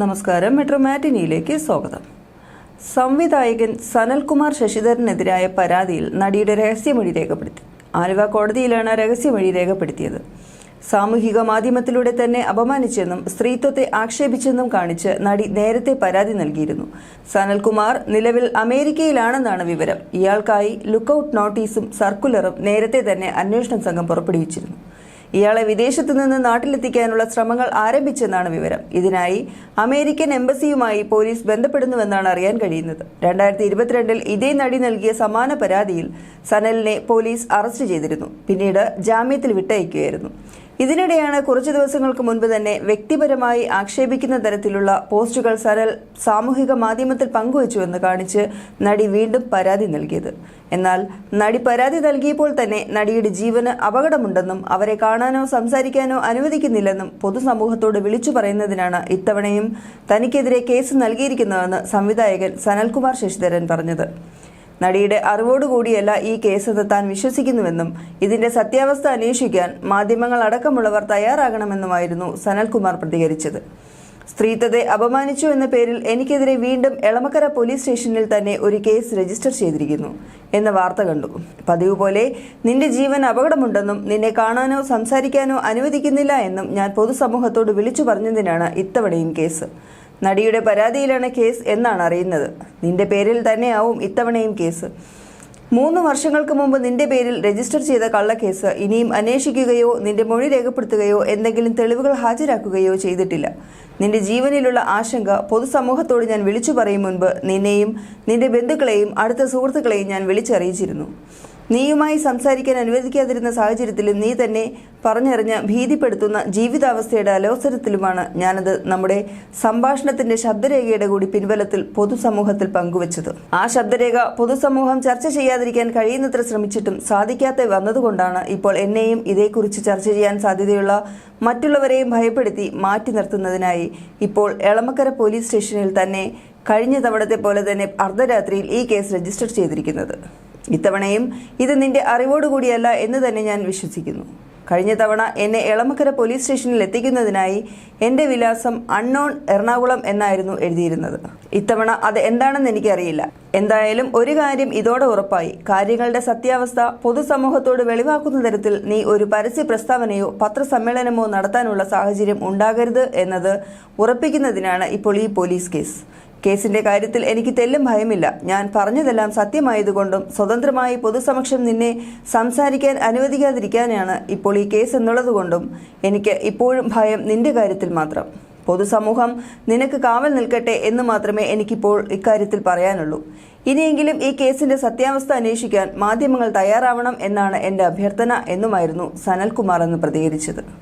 നമസ്കാരം. മെട്രോ മാറ്റിനിയിലേക്ക് സ്വാഗതം. സംവിധായകൻ സനൽകുമാർ ശശിധരനെതിരായ പരാതിയിൽ നടിയുടെ രഹസ്യമൊഴി രേഖപ്പെടുത്തി. ആലുവ കോടതിയിലാണ് രഹസ്യമൊഴി രേഖപ്പെടുത്തിയത്. സാമൂഹിക മാധ്യമത്തിലൂടെ തന്നെ അപമാനിച്ചെന്നും സ്ത്രീത്വത്തെ ആക്ഷേപിച്ചെന്നും കാണിച്ച് നടി നേരത്തെ പരാതി നൽകിയിരുന്നു. സനൽകുമാർ നിലവിൽ അമേരിക്കയിലാണെന്നാണ് വിവരം. ഇയാൾക്കായി ലുക്കൌട്ട് നോട്ടീസും സർക്കുലറും നേരത്തെ തന്നെ അന്വേഷണ സംഘം പുറപ്പെടുവിച്ചിരുന്നു. ഇയാളെ വിദേശത്തു നിന്ന് നാട്ടിലെത്തിക്കാനുള്ള ശ്രമങ്ങൾ ആരംഭിച്ചെന്നാണ് വിവരം. ഇതിനായി അമേരിക്കൻ എംബസിയുമായി പോലീസ് ബന്ധപ്പെടുന്നുവെന്നാണ് അറിയാൻ കഴിയുന്നത്. രണ്ടായിരത്തി ഇരുപത്തിരണ്ടിൽ ഇതേ നടി നൽകിയ സമാന പരാതിയിൽ സനലിനെ പോലീസ് അറസ്റ്റ് ചെയ്തിരുന്നു. പിന്നീട് ജാമ്യത്തിൽ വിട്ടയക്കുകയായിരുന്നു. ഇതിനിടെയാണ് കുറച്ചു ദിവസങ്ങൾക്ക് മുൻപ് തന്നെ വ്യക്തിപരമായി ആക്ഷേപിക്കുന്ന തരത്തിലുള്ള പോസ്റ്റുകൾ സരൽ സാമൂഹിക മാധ്യമത്തിൽ പങ്കുവച്ചുവെന്ന് കാണിച്ച് നടി വീണ്ടും പരാതി നൽകിയത്. എന്നാൽ നടി പരാതി നൽകിയപ്പോൾ തന്നെ നടിയുടെ ജീവന് അപകടമുണ്ടെന്നും അവരെ കാണാനോ സംസാരിക്കാനോ അനുവദിക്കുന്നില്ലെന്നും പൊതുസമൂഹത്തോട് വിളിച്ചു പറയുന്നതിനാണ് ഇത്തവണയും തനിക്കെതിരെ കേസ് നൽകിയിരിക്കുന്നതെന്ന് സംവിധായകൻ സനൽകുമാർ ശശിധരൻ പറഞ്ഞത്. നടിയുടെ അറിവോടുകൂടിയല്ല ഈ കേസെന്ന് താൻ വിശ്വസിക്കുന്നുവെന്നും ഇതിന്റെ സത്യാവസ്ഥ അന്വേഷിക്കാൻ മാധ്യമങ്ങൾ അടക്കമുള്ളവർ തയ്യാറാകണമെന്നുമായിരുന്നു സനൽകുമാർ പ്രതികരിച്ചത്. സ്ത്രീത്വത്തെ അപമാനിച്ചു എന്ന പേരിൽ എനിക്കെതിരെ വീണ്ടും എളമക്കര പോലീസ് സ്റ്റേഷനിൽ തന്നെ ഒരു കേസ് രജിസ്റ്റർ ചെയ്തിരിക്കുന്നു എന്ന വാർത്ത കണ്ടു. പതിവ് പോലെ നിന്റെ ജീവൻ അപകടമുണ്ടെന്നും നിന്നെ കാണാനോ സംസാരിക്കാനോ അനുവദിക്കുന്നില്ല എന്നും ഞാൻ പൊതുസമൂഹത്തോട് വിളിച്ചു പറഞ്ഞതിനാണ് ഇത്തവണയും കേസ്. നടിയുടെ പരാതിയിലാണ് കേസ് എന്നാണ് അറിയുന്നത്. നിന്റെ പേരിൽ തന്നെയാവും ഇത്തവണയും കേസ്. മൂന്ന് വർഷങ്ങൾക്ക് മുമ്പ് നിന്റെ പേരിൽ രജിസ്റ്റർ ചെയ്ത കള്ളക്കേസ് ഇനിയും അന്വേഷിക്കുകയോ നിന്റെ മൊഴി രേഖപ്പെടുത്തുകയോ എന്തെങ്കിലും തെളിവുകൾ ഹാജരാക്കുകയോ ചെയ്തിട്ടില്ല. നിന്റെ ജീവനിലുള്ള ആശങ്ക പൊതുസമൂഹത്തോട് ഞാൻ വിളിച്ചു പറയും മുൻപ് നിന്നെയും നിന്റെ ബന്ധുക്കളെയും അടുത്ത സുഹൃത്തുക്കളെയും ഞാൻ വിളിച്ചറിയിച്ചിരുന്നു. നീയുമായി സംസാരിക്കാൻ അനുവദിക്കാതിരുന്ന സാഹചര്യത്തിലും നീ തന്നെ പറഞ്ഞറിഞ്ഞ് ഭീതിപ്പെടുത്തുന്ന ജീവിതാവസ്ഥയുടെ അലോസരത്തിലുമാണ് ഞാനത് നമ്മുടെ സംഭാഷണത്തിന്റെ ശബ്ദരേഖയുടെ കൂടി പിൻബലത്തിൽ പൊതുസമൂഹത്തിൽ പങ്കുവച്ചത്. ആ ശബ്ദരേഖ പൊതുസമൂഹം ചർച്ച ചെയ്യാതിരിക്കാൻ കഴിയുന്നത്ര ശ്രമിച്ചിട്ടും സാധിക്കാത്ത വന്നതുകൊണ്ടാണ് ഇപ്പോൾ എന്നെയും ഇതേക്കുറിച്ച് ചർച്ച ചെയ്യാൻ സാധ്യതയുള്ള മറ്റുള്ളവരെയും ഭയപ്പെടുത്തി മാറ്റി നിർത്തുന്നതിനായി ഇപ്പോൾ എളമക്കര പോലീസ് സ്റ്റേഷനിൽ തന്നെ കഴിഞ്ഞ തവണത്തെ പോലെ തന്നെ അർദ്ധരാത്രിയിൽ ഈ കേസ് രജിസ്റ്റർ ചെയ്തിരിക്കുന്നത്. ഇത്തവണയും ഇത് നിന്റെ അറിവോടുകൂടിയല്ല എന്ന് തന്നെ ഞാൻ വിശ്വസിക്കുന്നു. കഴിഞ്ഞ തവണ എന്നെ എളമക്കര പോലീസ് സ്റ്റേഷനിൽ എത്തിക്കുന്നതിനായി എന്റെ വിലാസം അൺനോൺ എറണാകുളം എന്നായിരുന്നു എഴുതിയിരുന്നത്. ഇത്തവണ അത് എന്താണെന്ന് എനിക്കറിയില്ല. എന്തായാലും ഒരു കാര്യം ഇതോടെ ഉറപ്പായി. കാര്യങ്ങളുടെ സത്യാവസ്ഥ പൊതുസമൂഹത്തോട് വെളിവാക്കുന്ന തരത്തിൽ നീ ഒരു പരസ്യ പ്രസ്താവനയോ പത്രസമ്മേളനമോ നടത്താനുള്ള സാഹചര്യം ഉണ്ടാകരുത് എന്നത് ഉറപ്പിക്കുന്നതിനാണ് ഇപ്പോൾ ഈ പോലീസ് കേസ്. കേസിന്റെ കാര്യത്തിൽ എനിക്ക് തെല്ലും ഭയമില്ല. ഞാൻ പറഞ്ഞതെല്ലാം സത്യമായതുകൊണ്ടും സ്വതന്ത്രമായി പൊതുസമക്ഷം നിന്നെ സംസാരിക്കാൻ അനുവദിക്കാതിരിക്കാനാണ് ഇപ്പോൾ ഈ കേസ് എന്നുള്ളതുകൊണ്ടും എനിക്ക് ഇപ്പോഴും ഭയം നിന്റെ കാര്യത്തിൽ മാത്രം. പൊതുസമൂഹം നിനക്ക് കാവൽ നിൽക്കട്ടെ എന്ന് മാത്രമേ എനിക്കിപ്പോൾ ഇക്കാര്യത്തിൽ പറയാനുള്ളൂ. ഇനിയെങ്കിലും ഈ കേസിന്റെ സത്യാവസ്ഥ അന്വേഷിക്കാൻ മാധ്യമങ്ങൾ തയ്യാറാവണം എന്നാണ് എന്റെ അഭ്യർത്ഥന എന്നുമായിരുന്നു സനൽകുമാർ എന്ന് പ്രതികരിച്ചത്.